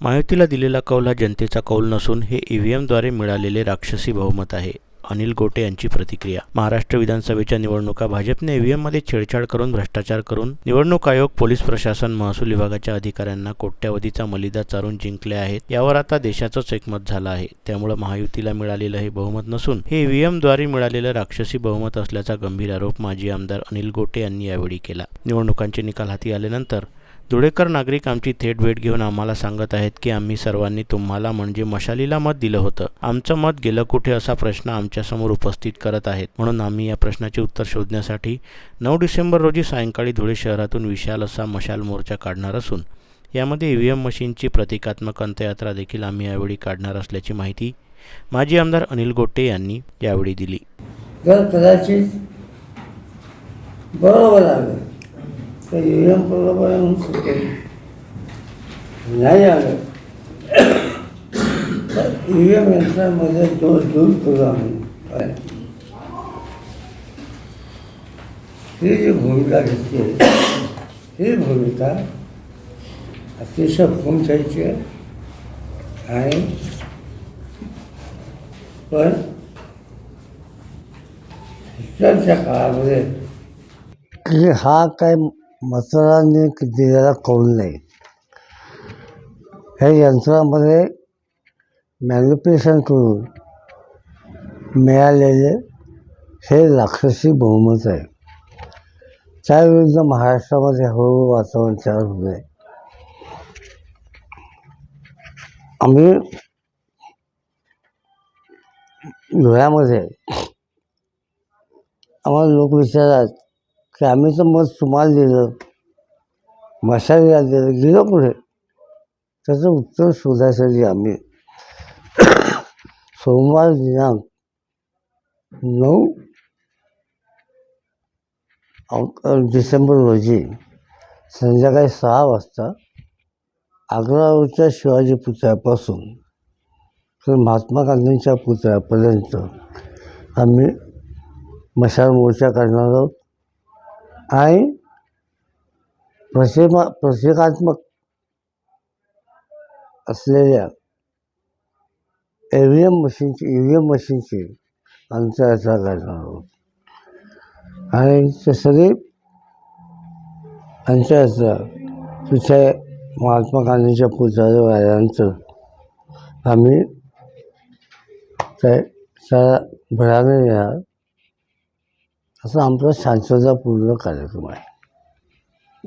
महायुतीला दिलेला कौल हा जनतेचा कौल नसून हे ईव्हीएमद्वारे मिळालेले राक्षसी बहुमत आहे. अनिल गोटे यांची प्रतिक्रिया. महाराष्ट्र विधानसभेच्या निवडणुका भाजपने ईव्हीएममध्ये छेडछाड करून भ्रष्टाचार करून निवडणूक आयोग पोलीस प्रशासन महसूल विभागाच्या अधिकाऱ्यांना कोट्यावधीचा मलिदा चारून जिंकले आहेत. यावर आता देशाचंच एकमत झालं आहे. त्यामुळे महायुतीला मिळालेलं हे बहुमत नसून हे ईव्हीएमद्वारे मिळालेलं राक्षसी बहुमत असल्याचा गंभीर आरोप माजी आमदार अनिल गोटे यांनी यावेळी केला. निवडणुकांचे निकाल हाती आल्यानंतर धुळेकर नागरिक आमची थेट भेट घेऊन आम्हाला सांगत आहेत की आम्ही सर्वांनी तुम्हाला म्हणजे मशालीला मत दिलं होतं. आमचं मत गेलं कुठे असा प्रश्न आमच्यासमोर उपस्थित करत आहेत. म्हणून आम्ही या प्रश्नाचे उत्तर शोधण्यासाठी नऊ डिसेंबर रोजी सायंकाळी धुळे शहरातून विशाल असा मशाल मोर्चा काढणार असून यामध्ये ई व्ही एम मशीनची प्रतिकात्मक अंत्ययात्रा देखील आम्ही यावेळी काढणार असल्याची माहिती माजी आमदार अनिल गोटे यांनी यावेळी दिली. कदाचित बरोबर आलं तर यू एम बरोबर नाही आलं. तर ई व्ही एम यंत्रामध्ये दोष दूर करू आम्ही. ही जी भूमिका घेतली ही भूमिका अतिशय फुंचायची आहे. आणि पण हिटलरच्या काळामध्ये हा काय मतदारांनी दिलेला कौल नाही. हे यंत्रामध्ये मॅन्युप्युलेशन करून मिळालेले हे राक्षसी बहुमत आहे. त्याविरुद्ध महाराष्ट्रामध्ये हळूहळू वातावरण तयार होत आहे आम्ही धुळ्यामध्ये आम्हाला लोक विचारतात की आम्ही तर मत तुम्हाला दिलं. मशालीला दिलं. गेलं कुठे? त्याचं उत्तर शोधायसाठी आम्ही. सोमवार दिनांक नऊ डिसेंबर रोजी संध्याकाळी सहा वाजता आग्रावरच्या शिवाजी पुतळ्यापासून तर महात्मा गांधींच्या पुतळ्यापर्यंत आम्ही मशाल मोर्चा करणार आहोत. आणि प्रतिमा प्रतिकात्मक असलेल्या ई व्ही एम मशीनची ई व्ही एम मशीनची अंतराचा करणार आहोत आणि ते सगळे अंतराचा तिथे महात्मा गांधीच्या पुतळ्यावर आल्यानंतर आम्ही त्या त्या भराने येणार असा आमचा शांततापूर्ण कार्यक्रम आहे.